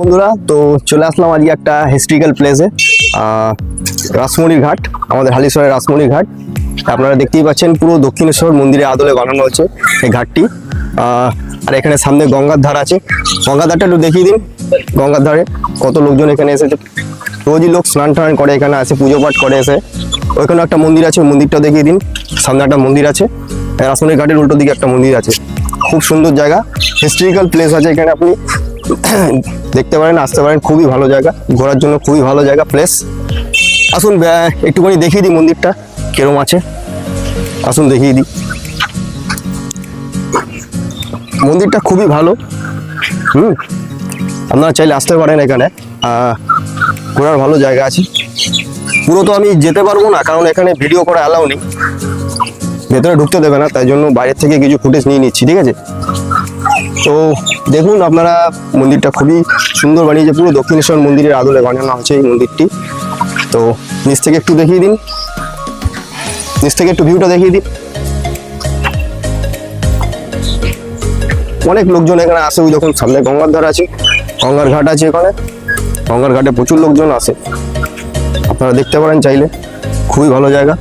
বন্ধুরা, তো চলে আসলাম আজকে একটা হিস্ট্রিক্যাল প্লেসে রাসমণির ঘাট, আমাদের হালিশহরের রাসমণির ঘাট। আপনারা দেখতেই পাচ্ছেন পুরো দক্ষিণেশ্বর মন্দিরের আদলে বানানো হচ্ছে এই ঘাটটি। আর এখানে সামনে গঙ্গার ধার আছে। গঙ্গার ধারটা একটু দেখিয়ে দিন। গঙ্গার ধারে কত লোকজন এখানে এসেছে। রোজই লোক স্নান টান করে এখানে আসে, পুজো পাঠ করে এসে। ওইখানে একটা মন্দির আছে মন্দিরটা দেখিয়ে দিন। সামনে একটা মন্দির আছে। রাসমণির ঘাটের উল্টো দিকে একটা মন্দির আছে। খুব সুন্দর জায়গা। হিস্ট্রিক্যাল প্লেস আছে এখানে আপনি। দেখতে পারেন, আসতে পারেন, খুবই ভালো জায়গা, ঘোরার জন্য খুবই ভালো জায়গা প্লেস আসুন একটুখানি দেখিয়ে দিই মন্দিরটা, কিরম আছে। আসুন, দেখিয়ে দিই। মন্দিরটা খুবই ভালো। হুম, আপনারা চাইলে আসতে পারেন এখানে। ঘোরার ভালো জায়গা আছে। পুরো তো আমি যেতে পারব না, কারণ এখানে ভিডিও করা অ্যালাউ নেই। ভেতরে ঢুকতে দেবে না, তাই জন্য বাইরের থেকে কিছু ফুটেজ নিয়ে নিচ্ছি, ঠিক আছে? তো দেখুন, আপনারা মন্দিরটা খুবই সুন্দর বানিয়েছে, পুরো দক্ষিণেশ্বর মন্দিরের আদলে বানানো হচ্ছে এই মন্দিরটি। তো নিচ থেকে একটু দেখিয়ে দিন। নিচ থেকে একটু ভিউটা দেখিয়ে দিন। অনেক লোকজন এখানে আসে, ওই যখন সামনে গঙ্গার ধার আছে, গঙ্গার ঘাট আছে এখানে। গঙ্গার ঘাটে প্রচুর লোকজন আসে। আপনারা দেখতে পারেন চাইলে, খুবই ভালো জায়গা।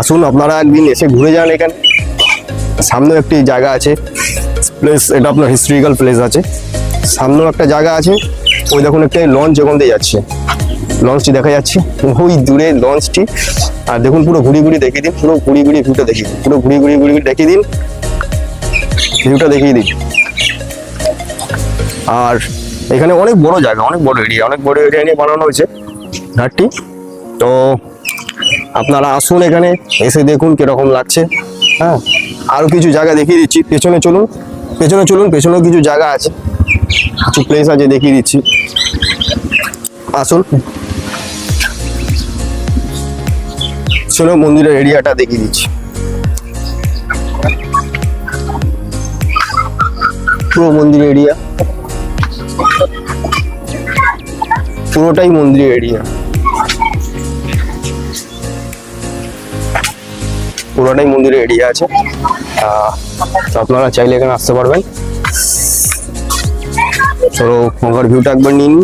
আসুন, আপনারা একদিন এসে ঘুরে যান এখানে। সামনেও একটি জায়গা আছে। প্লেস এটা আপনার হিস্ট্রিক্যাল প্লেস আছে। সামনেও একটা জায়গা আছে, ওই দেখুন একটা লঞ্চ ওখান দিয়ে যাচ্ছে। লঞ্চটি দেখা যাচ্ছে, ওই দূরে লঞ্চটি আর দেখুন পুরো ঘুরি ঘুরি দেখিয়ে দিন, পুরো ঘুরি ঘুরি ভিউটা দেখিয়ে দিন, পুরো ঘুরি ঘুরি ঘুরি ঘুরি দেখিয়ে দিন ভিউটা দেখিয়ে দিন। আর এখানে অনেক বড় জায়গা, অনেক বড় এরিয়া অনেক বড় এরিয়া নিয়ে বানানো হয়েছে ঘাটটি। তো আপনারা আসুন এখানে, এসে দেখুন কীরকম লাগছে। হ্যাঁ আরও কিছু জায়গা দেখিয়ে দিচ্ছি, পেছনে চলুন। পেছনে চলুন, পেছনেও কিছু জায়গা আছে। কিছু প্লেস আছে, দেখিয়ে দিচ্ছি। আসুন। চলো, মন্দিরের এরিয়াটা দেখিয়ে দিচ্ছি। পুরো মন্দির এরিয়া পুরোটাই মন্দির এরিয়া পুরোটাই মন্দিরের এরিয়া আছে। তো আপনারা চাইলে এখানে আসতে পারবেন। চলো গঙ্গার ভিউটা একবার নিন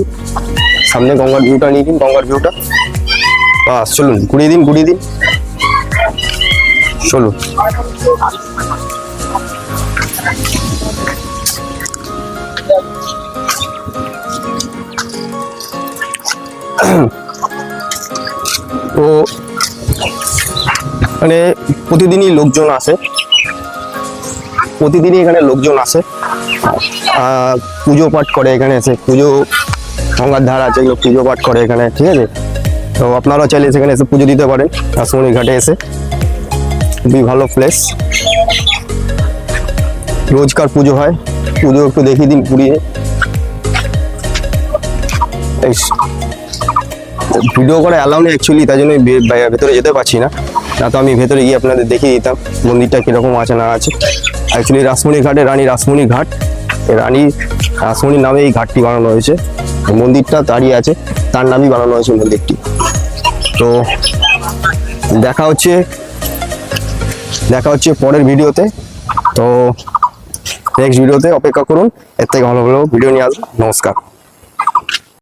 সামনে গঙ্গার ভিউটা নিয়ে দিন গঙ্গার ভিউটা বাস, চলুন, ঘুরিয়ে দিন ঘুরিয়ে দিন। চলুন। তো মানে প্রতিদিনই লোকজন আসে। প্রতিদিনই এখানে লোকজন আসে। পুজো পাঠ করে এখানে এসে। পুজো গঙ্গার ধার আছে, এগুলো পুজো পাঠ করে এখানে, ঠিক আছে? তো আপনারাও চাইলে সেখানে এসে পুজো দিতে পারেন। রাসমণি ঘাটে এসে। খুবই ভালো প্লেস রোজকার পুজো হয়। পুজো একটু দেখিয়ে দিন পুড়িয়ে। ভিডিও করে অ্যালাউ নেই অ্যাকচুয়ালি তাই জন্য ভেতরে যেতে পারছি না। না তো আমি ভেতরে গিয়ে আপনাদের দেখিয়ে দিতাম মন্দিরটা কীরকম আছে না আছে। অ্যাকচুয়ালি রাসমণি ঘাটে রানী রাসমণি ঘাট। রানী রাসমণির নামে এই ঘাটটি বানানো হয়েছে। মন্দিরটা তারই আছে, তার নামই বানানো হয়েছে মন্দিরটি। তো দেখা হচ্ছে দেখা হচ্ছে পরের ভিডিওতে। তো নেক্সট ভিডিওতে অপেক্ষা করুন, এর থেকে ভালো ভালো ভিডিও নিয়ে আসব। নমস্কার।